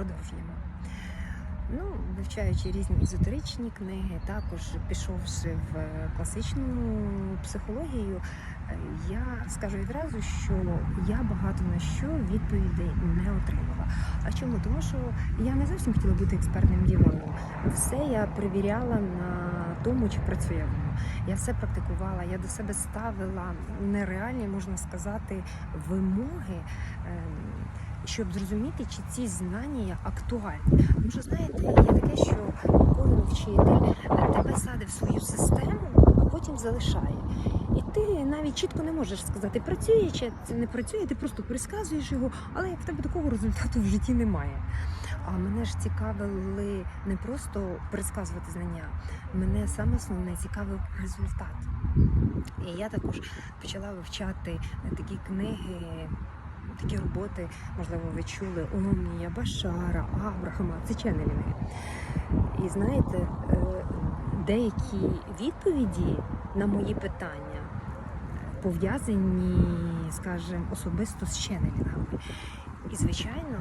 продовжуємо. Ну, вивчаючи різні езотеричні книги, також пішовши в класичну психологію, я скажу відразу, що я багато на що відповідей не отримала. А чому? Тому що я не зовсім хотіла бути експертним діволом. Все я перевіряла на тому, чи працює воно. Я все практикувала, я до себе ставила нереальні, можна сказати, вимоги. ем, щоб зрозуміти, чи ці знання актуальні. Тому що знаєте, є таке, що кожен вчитель е, тебе садить в свою систему, а потім залишає. І ти навіть чітко не можеш сказати, працює чи не працює, ти просто пересказуєш його, але в тебе такого результату в житті немає. А мене ж цікавили не просто пересказувати знання, мене саме основне цікавив результат. І я також почала вивчати е, такі книги, такі роботи, можливо, ви чули Омнія, Башара, Абрахама, це ченнелінги. І знаєте, е, деякі відповіді на мої питання пов'язані, скажімо, особисто з ченнелінгами. І, звичайно,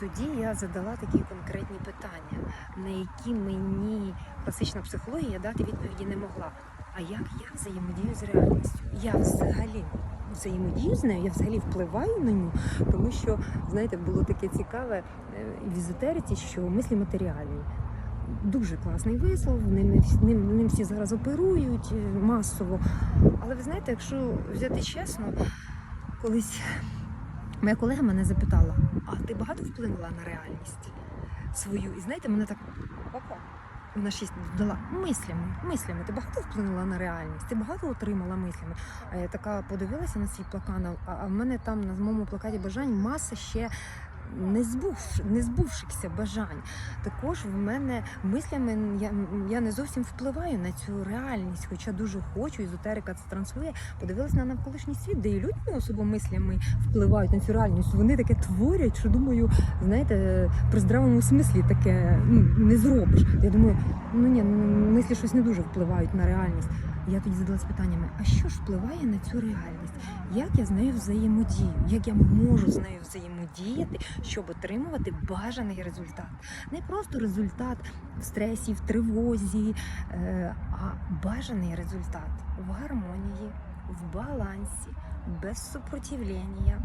тоді я задала такі конкретні питання, на які мені класична психологія дати відповіді не могла. А як я взаємодію з реальністю? Я взагалі взаємодію з нею, я взагалі впливаю на ню, тому що, знаєте, було таке цікаве е, в езотериці, що мислі матеріальні. Дуже класний вислов, ним, ним, ним всі зараз оперують е, масово. Але ви знаєте, якщо взяти чесно, колись моя колега мене запитала: а ти багато вплинула на реальність свою? І знаєте, мене так. Вона й дала мислями, мислями. Ти багато вплинула на реальність, ти багато отримала мислями. А я така подивилася на свій плакат, а а в мене там на моєму плакаті бажань маса ще не збув, не збувшихся бажань. Також в мене мислями я, я не зовсім впливаю на цю реальність, хоча дуже хочу, езотерика це транслює. Подивилася на навколишній світ, де і люди особо мислями впливають на цю реальність. Вони таке творять, що думаю, знаєте, при здравому смислі таке ну, не зробиш. Я думаю, ну ні, ну, мислі щось не дуже впливають на реальність. Я тоді задалась питаннями: а що ж впливає на цю реальність? Як я з нею взаємодію? Як я можу з нею взаємодіяти, щоб отримувати бажаний результат? Не просто результат в стресі, в тривозі, е, а бажаний результат в гармонії, в балансі, без супротивлення.